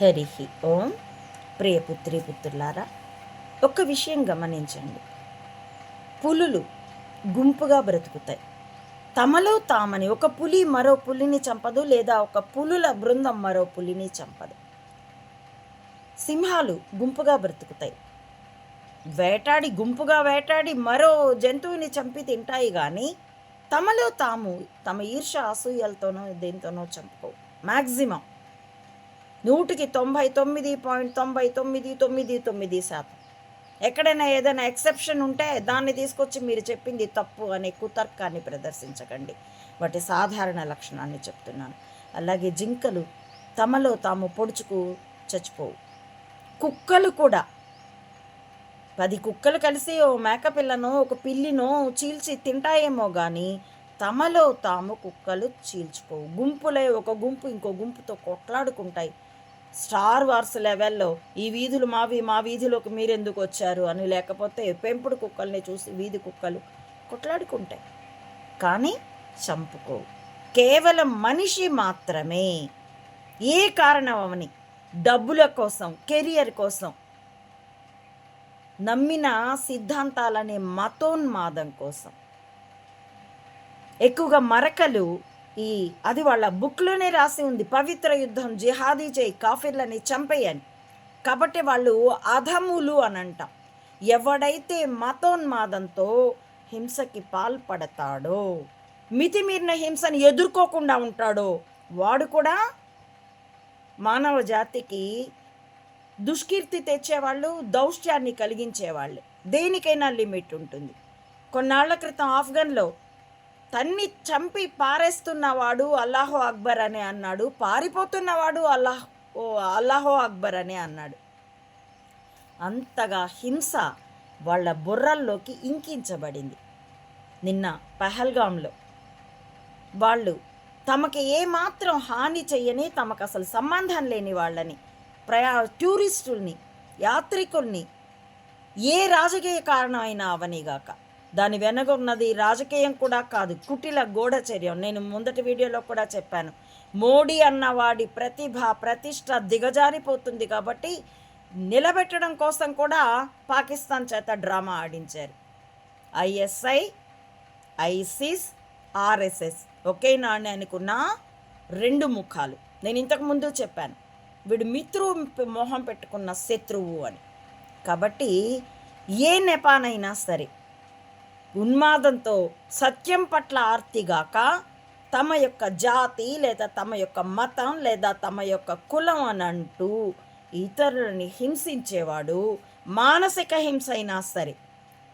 హరి ఓం ప్రియపుత్రి పుత్రులారా ఒక విషయం గమనించండి. పులులు గుంపుగా బ్రతుకుతాయి. తమలో తామని ఒక పులి మరో పులిని చంపదు లేదా ఒక పులుల బృందం మరో పులిని చంపదు. సింహాలు గుంపుగా బ్రతుకుతాయి. వేటాడి గుంపుగా వేటాడి మరో జంతువుని చంపి తింటాయి కానీ తమలో తాము తమ ఈర్ష అసూయలతోనో దేనితోనో చంపుకోవు. మ్యాక్సిమం నూటికి తొంభై తొమ్మిది పాయింట్ తొంభై తొమ్మిది తొమ్మిది తొమ్మిది శాతం. ఎక్కడైనా ఏదైనా ఎక్సెప్షన్ ఉంటే దాన్ని తీసుకొచ్చి మీరు చెప్పింది తప్పు అనే కుతర్కాన్ని ప్రదర్శించకండి. వాటి సాధారణ లక్షణాన్ని చెప్తున్నాను. అలాగే జింకలు తమలో తాము పొడుచుకు చచ్చిపోవు. కుక్కలు కూడా. పది కుక్కలు కలిసి ఓ మేకపిల్లను ఒక పిల్లినో చీల్చి తింటాయేమో కానీ తమలో తాము కుక్కలు చీల్చుకోవు గుంపులే ఒక గుంపు ఇంకో గుంపుతో కొట్లాడుకుంటాయి. స్టార్ వార్స్ లెవెల్లో ఈ వీధులు మావి మా వీధిలోకి మీరెందుకు వచ్చారు అని లేకపోతే పెంపుడు కుక్కల్ని చూసి వీధి కుక్కలు కొట్లాడుకుంటాయి. కానీ చంపుకో. కేవలం మనిషి మాత్రమే. ఏ కారణం అవని? డబ్బుల కోసం కెరియర్ కోసం. నమ్మిన సిద్ధాంతాలనే మతోన్మాదం కోసం. ఎక్కువగా మరకలు ఈ అది వాళ్ళ బుక్లోనే రాసి ఉంది. పవిత్ర యుద్ధం జిహాదీ చేయి కాఫీర్లని చంపేయని. కాబట్టి వాళ్ళు అధములు అని అంటాం ఎవడైతే మతోన్మాదంతో హింసకి పాల్పడతాడో మితిమీరిన హింసను ఎదుర్కోకుండా ఉంటాడో వాడు కూడా మానవ జాతికి దుష్కీర్తి తెచ్చేవాళ్ళు దౌష్ట్యాన్ని కలిగించేవాళ్ళు. దేనికైనా లిమిట్ ఉంటుంది. కొన్నాళ్ళ క్రితం ఆఫ్ఘన్లో తన్ని చంపి పారేస్తున్నవాడు అల్లాహో అక్బర్ అని అన్నాడు. పారిపోతున్నవాడు అల్లాహ్ ఓ అల్లాహో అక్బర్ అని అన్నాడు. అంతగా హింస వాళ్ళ బుర్రల్లోకి ఇంకించబడింది. నిన్న పహల్గాంలో వాళ్ళు తమకి ఏమాత్రం హాని చెయ్యని తమకు అసలు సంబంధం లేని వాళ్ళని ప్రయా టూరిస్టుల్ని యాత్రికుల్ని ఏ రాజకీయ కారణం అయినా అవనిగాక. దాని వెనక ఉన్నది రాజకీయం కూడా కాదు కుటిల గూఢచర్యం నేను ముందటి వీడియోలో కూడా చెప్పాను. మోడీ అన్నవాడి ప్రతిభ ప్రతిష్ట దిగజారిపోతుంది కాబట్టి నిలబెట్టడం కోసం కూడా పాకిస్తాన్ చేత డ్రామా ఆడించారు. ఐఎస్ఐ ఐసిస్ ఆర్ఎస్ఎస్ ఒకే నాణ్యానికి అనుకున్న రెండు ముఖాలు. నేను ఇంతకు ముందు చెప్పాను వీడు మిత్రువు మొహం పెట్టుకున్న శత్రువు అని. కాబట్టి ఏ నెపానైనా సరే ఉన్మాదంతో సత్యం పట్ల ఆర్తిగాక తమ యొక్క జాతి లేదా తమ యొక్క మతం లేదా తమ యొక్క కులం అని అంటూ ఇతరులని హింసించేవాడు మానసిక హింస అయినా సరే.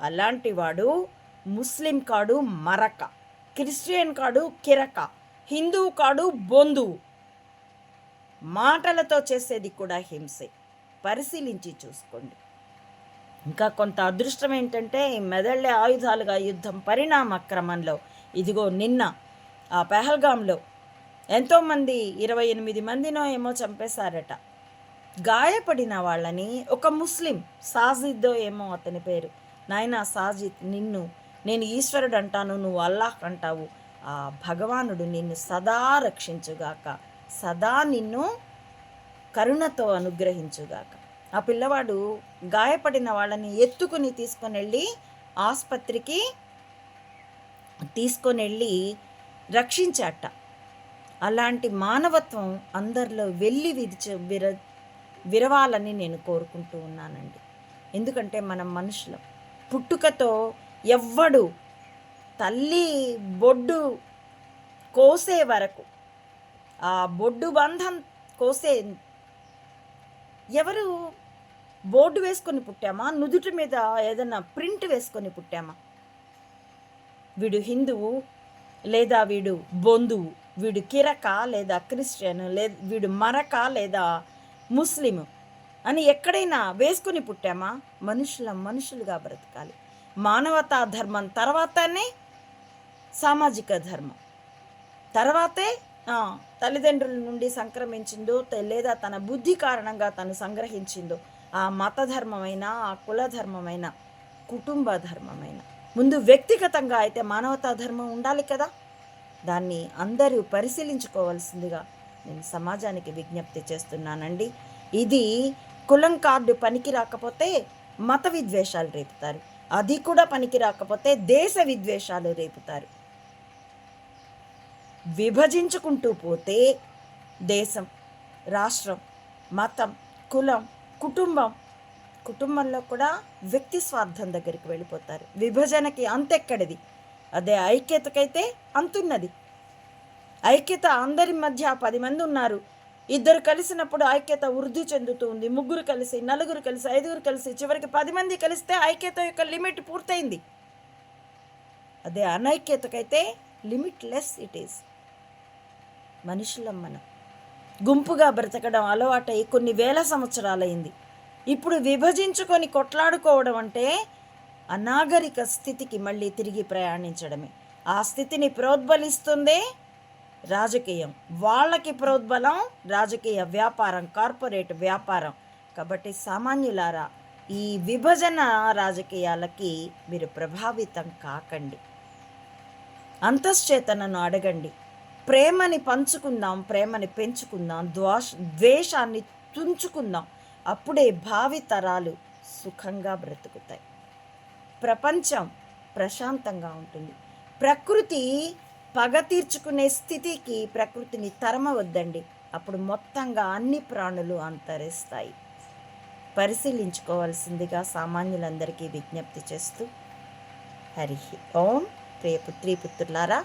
అలాంటి వాడు ముస్లిం కాడు మరక క్రిస్టియన్ కాడు కిరక హిందువు కాడు బొందువు మాటలతో చేసేది కూడా హింసే. పరిశీలించి చూసుకోండి. ఇంకా కొంత అదృష్టం ఏంటంటే ఈ మెదళ్ళే ఆయుధాలుగా యుద్ధం పరిణామ క్రమంలో. ఇదిగో నిన్న ఆ పెహల్గాంలో ఎంతోమంది ఇరవై ఎనిమిది మందినో ఏమో చంపేశారట. గాయపడిన వాళ్ళని ఒక ముస్లిం సాజిద్దో ఏమో అతని పేరు. నాయన సాజిద్ నిన్ను నేను ఈశ్వరుడు అంటాను నువ్వు అల్లాహ్ అంటావు. ఆ భగవానుడు నిన్ను సదా రక్షించుగాక సదా నిన్ను కరుణతో అనుగ్రహించుగాక. ఆ పిల్లవాడు గాయపడిన వాళ్ళని ఎత్తుకుని తీసుకొని వెళ్ళి ఆసుపత్రికి తీసుకొని వెళ్ళి రక్షించాట. అలాంటి మానవత్వం అందరిలో వెళ్ళి విరిచ విర విరవాలని నేను కోరుకుంటూ ఉన్నానండి. ఎందుకంటే మనం మనుషులం. పుట్టుకతో ఎవ్వడు తల్లి బొడ్డు కోసే వరకు ఆ బొడ్డు బంధం కోసే ఎవరు బోర్డు వేసుకొని పుట్టామా? నుదుటి మీద ఏదైనా ప్రింట్ వేసుకొని పుట్టామా? వీడు హిందువు లేదా వీడు బొందువు? వీడు కిరక లేదా క్రిస్టియన్ లే వీడు మరక లేదా ముస్లిం అని ఎక్కడైనా వేసుకొని పుట్టామా? మనుషుల మనుషులుగా బ్రతకాలి. మానవతా ధర్మం తర్వాతనే సామాజిక ధర్మం. తర్వాతే తల్లిదండ్రుల నుండి సంక్రమించిందో లేదా తన బుద్ధి కారణంగా తను సంగ్రహించిందో ఆ మత ధర్మమైన ఆ కుల ధర్మమైన కుటుంబ ధర్మమైన. ముందు వ్యక్తిగతంగా అయితే మానవతా ధర్మం ఉండాలి కదా? దాన్ని అందరూ పరిశీలించుకోవాల్సిందిగా నేను సమాజానికి విజ్ఞప్తి చేస్తున్నానండి. ఇది కులం కార్డు పనికి రాకపోతే మత విద్వేషాలు రేపుతారు. అది కూడా పనికి రాకపోతే దేశ విద్వేషాలు రేపుతారు. విభజించుకుంటూ పోతే దేశం రాష్ట్రం మతం కులం కుటుంబం కుటుంబంలో కూడా వ్యక్తి స్వార్థం దగ్గరికి వెళ్ళిపోతారు. విభజనకి అంతెక్కడిది. అదే ఐక్యతకైతే అంతున్నది. ఐక్యత అందరి మధ్య పది మంది ఉన్నారు. ఇద్దరు కలిసినప్పుడు ఐక్యత వృద్ధి చెందుతుంది ముగ్గురు కలిసి నలుగురు కలిసి ఐదుగురు కలిసి చివరికి పది మంది కలిస్తే ఐక్యత యొక్క లిమిట్ పూర్తయింది. అదే అనైక్యతకైతే లిమిట్ లెస్ ఇట్ ఈస్. మనుషులం మనం. గుంపుగా బ్రతకడం అలవాటై కొన్ని వేల సంవత్సరాలైంది. ఇప్పుడు విభజించుకొని కొట్లాడుకోవడం అంటే అనాగరిక స్థితికి మళ్ళీ తిరిగి ప్రయాణించడమే. ఆ స్థితిని ప్రోద్బలిస్తుందే రాజకీయం. వాళ్ళకి ప్రోద్బలం రాజకీయ వ్యాపారం కార్పొరేట్ వ్యాపారం. కాబట్టి సామాన్యులారా ఈ విభజన రాజకీయాలకి మీరు ప్రభావితం కాకండి. అంతశ్చేతనను అడగండి. ప్రేమని పంచుకుందాం ప్రేమని పెంచుకుందాం ద్వాష ద్వేషాన్ని తుంచుకుందాం. అప్పుడే భావి తరాలు సుఖంగా బ్రతుకుతాయి. ప్రపంచం ప్రశాంతంగా ఉంటుంది. ప్రకృతి పగ తీర్చుకునే స్థితికి ప్రకృతిని తరమవద్దండి. అప్పుడు మొత్తంగా అన్ని ప్రాణులు అంతరిస్తాయి. పరిశీలించుకోవాల్సిందిగా సామాన్యులందరికీ విజ్ఞప్తి చేస్తూ హరి ఓం ప్రియపుత్రి పుత్రులారా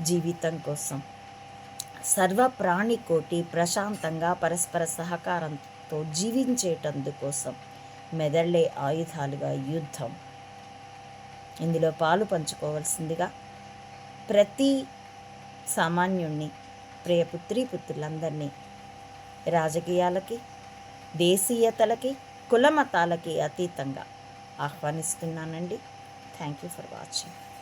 జీవితం కోసం. సర్వ ప్రాణికోటి ప్రశాంతంగా పరస్పర సహకారంతో జీవించేటందుకోసం మెదళ్ళే ఆయుధాలుగా యుద్ధం. ఇందులో పాలు పంచుకోవాల్సిందిగా ప్రతి సామాన్యుణ్ణి ప్రియపుత్రి పుత్రులందరినీ రాజకీయాలకి దేశీయతలకి కులమతాలకి అతీతంగా ఆహ్వానిస్తున్నానండి. Thank you for watching.